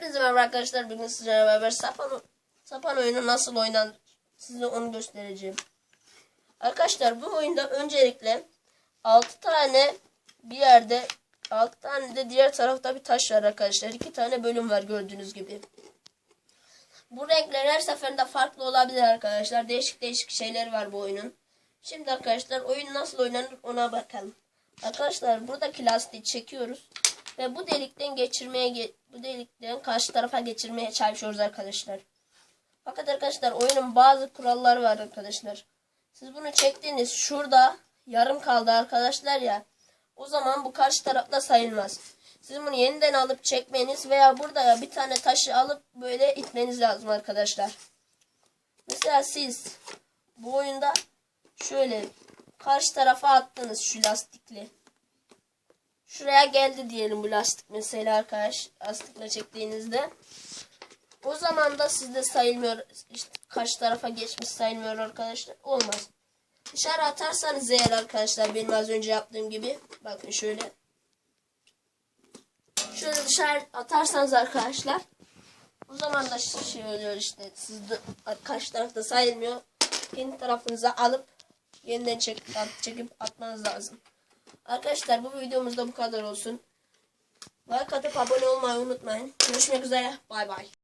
Hepinize merhaba arkadaşlar. Bugün sizlerle beraber sapan, sapan oyunu nasıl oynanır size onu göstereceğim. Arkadaşlar bu oyunda öncelikle 6 tane bir yerde 6 tane de diğer tarafta bir taş var arkadaşlar. 2 tane bölüm var gördüğünüz gibi. Bu renkler her seferinde farklı olabilir arkadaşlar. Değişik değişik şeyler var bu oyunun. Şimdi arkadaşlar oyun nasıl oynanır ona bakalım. Arkadaşlar buradaki lastiği çekiyoruz ve bu delikten geçirmeye ge- bu delikten karşı tarafa geçirmeye çalışıyoruz arkadaşlar. Fakat arkadaşlar oyunun bazı kuralları var arkadaşlar. Siz bunu çektiğiniz şurada yarım kaldı arkadaşlar ya. O zaman bu karşı tarafta sayılmaz. Siz bunu yeniden alıp çekmeniz veya burada bir tane taşı alıp böyle itmeniz lazım arkadaşlar. Mesela siz bu oyunda şöyle karşı tarafa attınız şu lastikli. Şuraya geldi diyelim bu lastik mesela arkadaş lastikle çektiğinizde. O zaman da sizde sayılmıyor. işte karşı tarafa geçmiş sayılmıyor arkadaşlar. Olmaz. Dışarı atarsanız eğer arkadaşlar benim az önce yaptığım gibi bakın şöyle. Şöyle dışarı atarsanız arkadaşlar o zaman da şey oluyor işte sizde karşı tarafta sayılmıyor. Kendi tarafınıza alıp yeniden çekip, çekip atmanız lazım. Arkadaşlar bu videomuzda bu kadar olsun. Like atıp abone olmayı unutmayın. Görüşmek üzere. Bay bay.